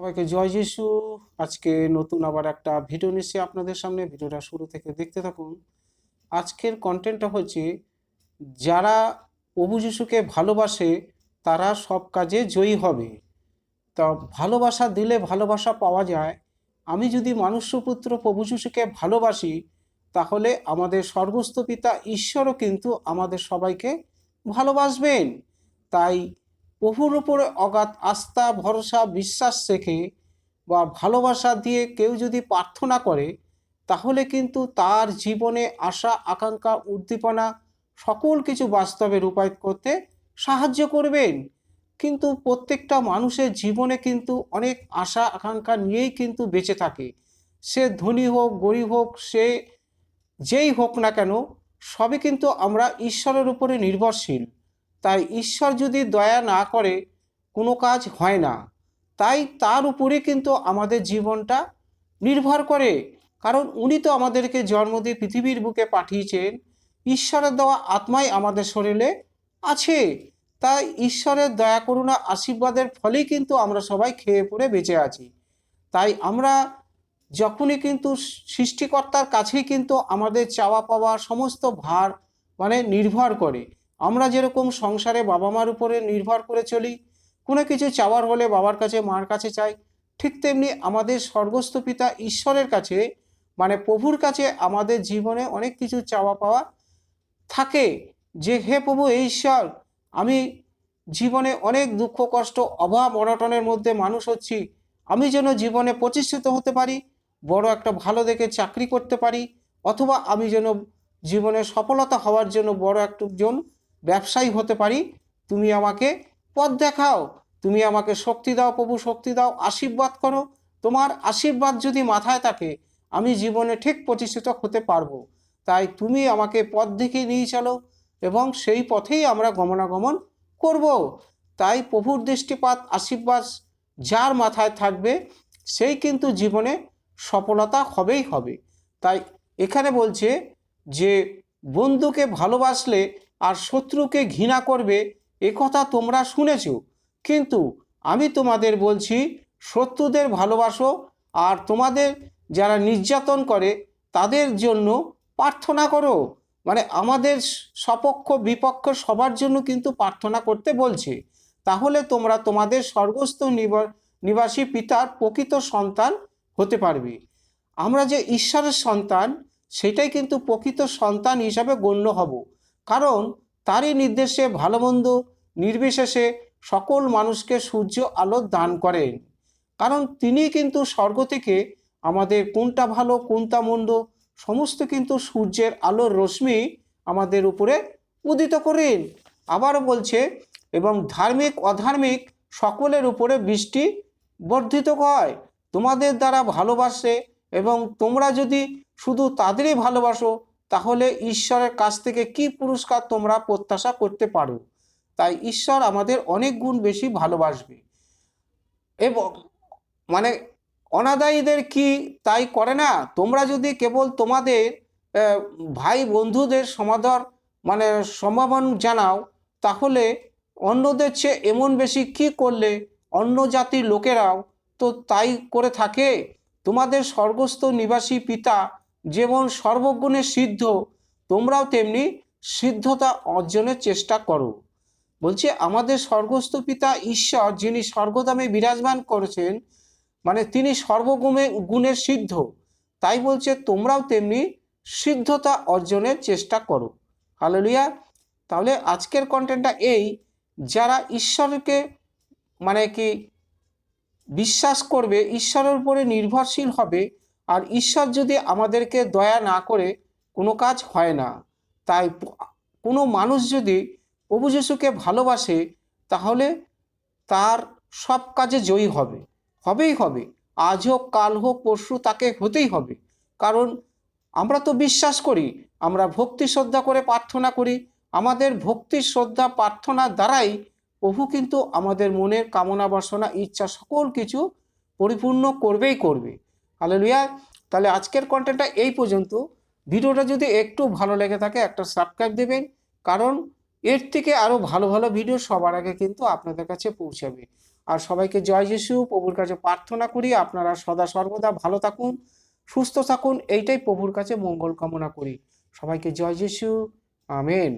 সবাইকে জয় যিশু। আজকে নতুন আবার একটা ভিডিও নিচ্ছি আপনাদের সামনে। ভিডিওটা শুরু থেকে দেখতে থাকুন। আজকের কন্টেন্টটা হচ্ছে, যারা প্রভু যিশুকে ভালোবাসে, তারা সব কাজে জয়ী হবে। তা ভালোবাসা দিলে ভালোবাসা পাওয়া যায়। আমি যদি মানুষ্যপুত্র প্রভু যিশুকে ভালোবাসি, তাহলে আমাদের স্বর্গস্থ পিতা ঈশ্বরও কিন্তু আমাদের সবাইকে ভালোবাসবেন। তাই প্রভুর উপরে অগাধ আস্থা, ভরসা, বিশ্বাস রেখে বা ভালোবাসা দিয়ে কেউ যদি প্রার্থনা করে, তাহলে কিন্তু তার জীবনে আশা, আকাঙ্ক্ষা, উদ্দীপনা সকল কিছু বাস্তবে রূপায়িত করতে সাহায্য করবেন। কিন্তু প্রত্যেকটা মানুষের জীবনে কিন্তু অনেক আশা, আকাঙ্ক্ষা নিয়েই কিন্তু বেঁচে থাকে। সে ধনী হোক, গরিব হোক, সে যেই হোক না কেন, সবই কিন্তু আমরা ঈশ্বরের উপরে নির্ভরশীল। তাই ঈশ্বর যদি দয়া না করে কোনো কাজ হয় না, তাই তার উপরে কিন্তু আমাদের জীবনটা নির্ভর করে। কারণ উনি তো আমাদেরকে জন্ম দিয়ে পৃথিবীর বুকে পাঠিয়েছেন। ঈশ্বরের দেওয়া আত্মাই আমাদের শরীরে আছে। তাই ঈশ্বরের দয়া করুণা আশীর্বাদের ফলেই কিন্তু আমরা সবাই খেয়ে পড়ে বেঁচে আছি। তাই আমরা যখনই কিন্তু সৃষ্টিকর্তার কাছেই কিন্তু আমাদের চাওয়া পাওয়া সমস্ত ভার মানে নির্ভর করে। আমরা যেরকম সংসারে বাবা মার উপরে নির্ভর করে চলি, কোনো কিছু চাওয়ার হলে বাবার কাছে, মার কাছে চাই, ঠিক তেমনি আমাদের স্বর্গস্থ পিতা ঈশ্বরের কাছে মানে প্রভুর কাছে আমাদের জীবনে অনেক কিছু চাওয়া পাওয়া থাকে যে, হে প্রভু ঈশ্বর, আমি জীবনে অনেক দুঃখ, কষ্ট, অভাব, অনটনের মধ্যে মানুষ হচ্ছি। আমি যেন জীবনে প্রতিষ্ঠিত হতে পারি, বড় একটা ভালো দেখে চাকরি করতে পারি, অথবা আমি যেন জীবনে সফলতা হওয়ার জন্য বড় একজন ব্যবসায়ী হতে পারি, তুমি আমাকে পথ দেখাও, তুমি আমাকে শক্তি দাও, প্রভু শক্তি দাও, আশীর্বাদ করো। তোমার আশীর্বাদ যদি মাথায় থাকে, আমি জীবনে ঠিক প্রতিষ্ঠিত হতে পারব। তাই তুমি আমাকে পথ দেখিয়ে নিয়ে চলো এবং সেই পথেই আমরা গমনাগমন করব। তাই প্রভুর দৃষ্টিপাত, আশীর্বাদ যার মাথায় থাকবে, সেই কিন্তু জীবনে সফলতা হবেই হবে। তাই এখানে বলছে যে, বন্ধুকে ভালোবাসলে আর শত্রুকে ঘৃণা করবে, এ কথা তোমরা শুনেছ। কিন্তু আমি তোমাদের বলছি, শত্রুদের ভালোবাসো আর তোমাদের যারা নির্যাতন করে, তাদের জন্য প্রার্থনা করো। মানে আমাদের সপক্ষ, বিপক্ষ সবার জন্য কিন্তু প্রার্থনা করতে বলছে। তাহলে তোমরা তোমাদের স্বর্গস্থ নিবাসী পিতার প্রকৃত সন্তান হতে পারবে। আমরা যে ঈশ্বরের সন্তান, সেটাই কিন্তু প্রকৃত সন্তান হিসাবে গণ্য হব। কারণ তারই নির্দেশে ভালো মন্দ নির্বিশেষে সকল মানুষকে সূর্য আলো দান করেন। কারণ তিনি কিন্তু স্বর্গ থেকে আমাদের কোনটা ভালো, কোনটা মন্দ, সমস্ত কিন্তু সূর্যের আলোর রশ্মি আমাদের উপরে উদিত করেন। আবার বলছে, এবং ধার্মিক, অধার্মিক সকলের উপরে বৃষ্টি বর্ধিত হয়। তোমাদের দ্বারা ভালোবাসে এবং তোমরা যদি শুধু তাদেরই ভালোবাসো তাহলে ঈশ্বরের কাছ থেকে কি পুরস্কার তোমরা প্রত্যাশা করতে পারো? তাই ঈশ্বর আমাদের অনেক গুণ বেশি ভালোবাসবে। এবং মানে অনাদায়ীদের কি তাই করে না? তোমরা যদি কেবল তোমাদের ভাই বন্ধুদের সমাদর মানে সমাবন জানাও, তাহলে অন্যদের চেয়ে এমন বেশি কি করলে অন্য জাতির লোকেরাও তো তাই করে থাকে? তোমাদের স্বর্গস্থ নিবাসী পিতা যেমন সর্বগুণে সিদ্ধ, তোমরাও তেমনি সিদ্ধতা অর্জনের চেষ্টা করো। বলছে, আমাদের স্বর্গস্থ পিতা ঈশ্বর, যিনি স্বর্গদামে বিরাজমান করেছেন মানে তিনি সর্বগুণে, গুণের সিদ্ধ। তাই বলছে, তোমরাও তেমনি সিদ্ধতা অর্জনের চেষ্টা করো। হালেলুয়া। তাহলে আজকের কন্টেন্টটা এই, যারা ঈশ্বরকে মানে কি, বিশ্বাস করবে, ঈশ্বরের উপরে নির্ভরশীল হবে আর ঈশ্বর যদি আমাদেরকে দয়া না করে কোনো কাজ হয় না, তাই কোনো মানুষ যদি প্রভু যিশুকে ভালোবাসে, তাহলে তার সব কাজে জয়ী হবে, হবেই হবে। আজ হোক, কাল হোক, পরশু তাকে হতেই হবে। কারণ আমরা তো বিশ্বাস করি, আমরা ভক্তি শ্রদ্ধা করে প্রার্থনা করি। আমাদের ভক্তি শ্রদ্ধা প্রার্থনার দ্বারাই প্রভু কিন্তু আমাদের মনের কামনা বাসনা, ইচ্ছা সকল কিছু পরিপূর্ণ করবেই করবে। হালেলুয়া। তাহলে আজকের কন্টেন্টটা এই পর্যন্ত। ভিডিওটা যদি একটু ভালো লেগে থাকে, একটা সাবস্ক্রাইব দেবেন। কারণ এর থেকে আরও ভালো ভালো ভিডিও সবার আগে কিন্তু আপনাদের কাছে পৌঁছাবে। আর সবাইকে জয় যিশু। প্রভুর কাছে প্রার্থনা করি, আপনারা সদা সর্বদা ভালো থাকুন, সুস্থ থাকুন। এইটাই প্রভুর কাছে মঙ্গল কামনা করি। সবাইকে জয় যিশু। আমেন।